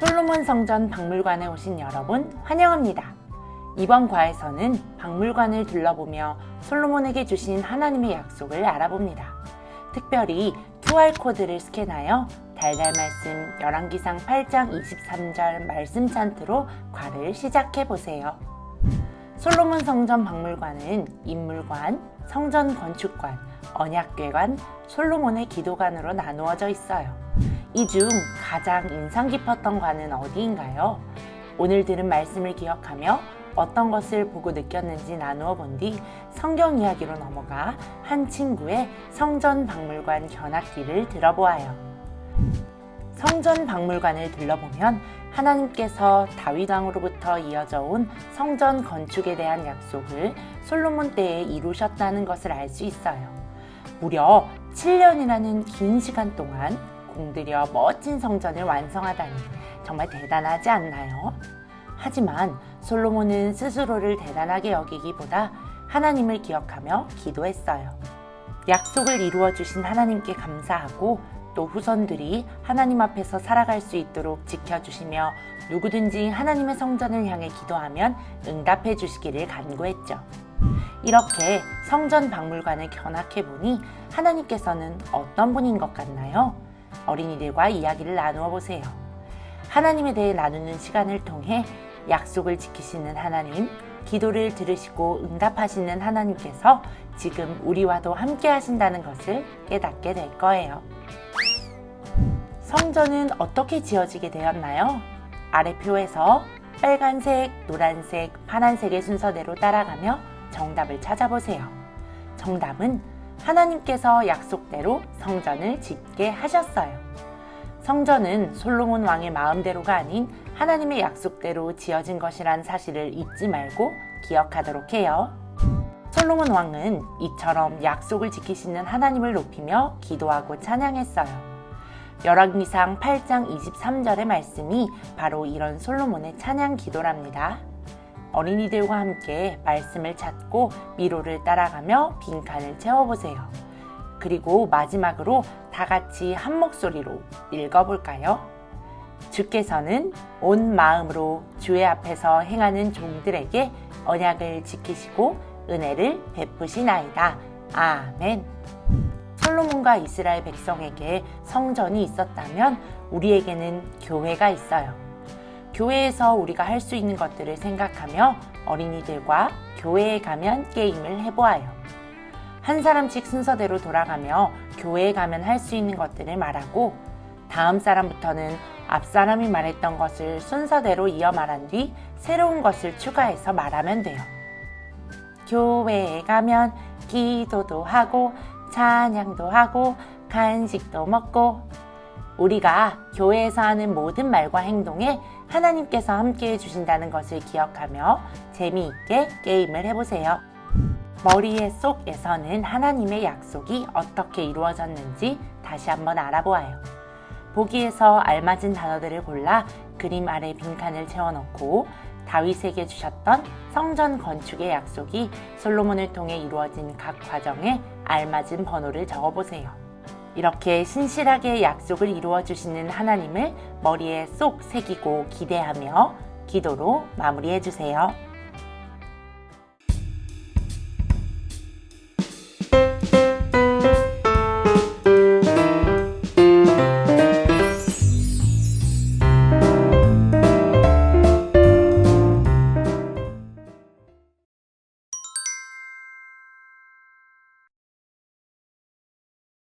솔로몬 성전 박물관에 오신 여러분 환영합니다. 이번 과에서는 박물관을 둘러보며 솔로몬에게 주신 하나님의 약속을 알아봅니다. 특별히 QR코드를 스캔하여 달달 말씀 열왕기상 8장 23절 말씀 찬트로 과를 시작해 보세요. 솔로몬 성전 박물관은 인물관, 성전 건축관, 언약궤관, 솔로몬의 기도관으로 나누어져 있어요. 이 중 가장 인상 깊었던 관은 어디인가요? 오늘 들은 말씀을 기억하며 어떤 것을 보고 느꼈는지 나누어 본 뒤 성경 이야기로 넘어가 한 친구의 성전 박물관 견학기를 들어보아요. 성전 박물관을 둘러보면 하나님께서 다윗 왕으로부터 이어져 온 성전 건축에 대한 약속을 솔로몬 때에 이루셨다는 것을 알 수 있어요. 무려 7년이라는 긴 시간 동안 공들여 멋진 성전을 완성하다니 정말 대단하지 않나요? 하지만 솔로몬은 스스로를 대단하게 여기기보다 하나님을 기억하며 기도했어요. 약속을 이루어 주신 하나님께 감사하고 또 후손들이 하나님 앞에서 살아갈 수 있도록 지켜주시며 누구든지 하나님의 성전을 향해 기도하면 응답해 주시기를 간구했죠. 이렇게 성전 박물관을 견학해 보니 하나님께서는 어떤 분인 것 같나요? 어린이들과 이야기를 나누어 보세요. 하나님에 대해 나누는 시간을 통해 약속을 지키시는 하나님, 기도를 들으시고 응답하시는 하나님께서 지금 우리와도 함께 하신다는 것을 깨닫게 될 거예요. 성전은 어떻게 지어지게 되었나요? 아래 표에서 빨간색, 노란색, 파란색의 순서대로 따라가며 정답을 찾아보세요. 정답은 하나님께서 약속대로 성전을 짓게 하셨어요. 성전은 솔로몬 왕의 마음대로가 아닌 하나님의 약속대로 지어진 것이란 사실을 잊지 말고 기억하도록 해요. 솔로몬 왕은 이처럼 약속을 지키시는 하나님을 높이며 기도하고 찬양했어요. 열왕기상 8장 23절의 말씀이 바로 이런 솔로몬의 찬양 기도랍니다. 어린이들과 함께 말씀을 찾고 미로를 따라가며 빈칸을 채워보세요. 그리고 마지막으로 다 같이 한 목소리로 읽어볼까요? 주께서는 온 마음으로 주의 앞에서 행하는 종들에게 언약을 지키시고 은혜를 베푸시나이다. 아멘. 솔로몬과 이스라엘 백성에게 성전이 있었다면 우리에게는 교회가 있어요. 교회에서 우리가 할 수 있는 것들을 생각하며 어린이들과 교회에 가면 게임을 해보아요. 한 사람씩 순서대로 돌아가며 교회에 가면 할 수 있는 것들을 말하고 다음 사람부터는 앞 사람이 말했던 것을 순서대로 이어 말한 뒤 새로운 것을 추가해서 말하면 돼요. 교회에 가면 기도도 하고 찬양도 하고 간식도 먹고 우리가 교회에서 하는 모든 말과 행동에 하나님께서 함께 해주신다는 것을 기억하며 재미있게 게임을 해보세요. 머리의 속에서는 하나님의 약속이 어떻게 이루어졌는지 다시 한번 알아보아요. 보기에서 알맞은 단어들을 골라 그림 아래 빈칸을 채워넣고 다윗에게 주셨던 성전 건축의 약속이 솔로몬을 통해 이루어진 각 과정에 알맞은 번호를 적어보세요. 이렇게 신실하게 약속을 이루어 주시는 하나님을 머리에 쏙 새기고 기대하며 기도로 마무리해 주세요.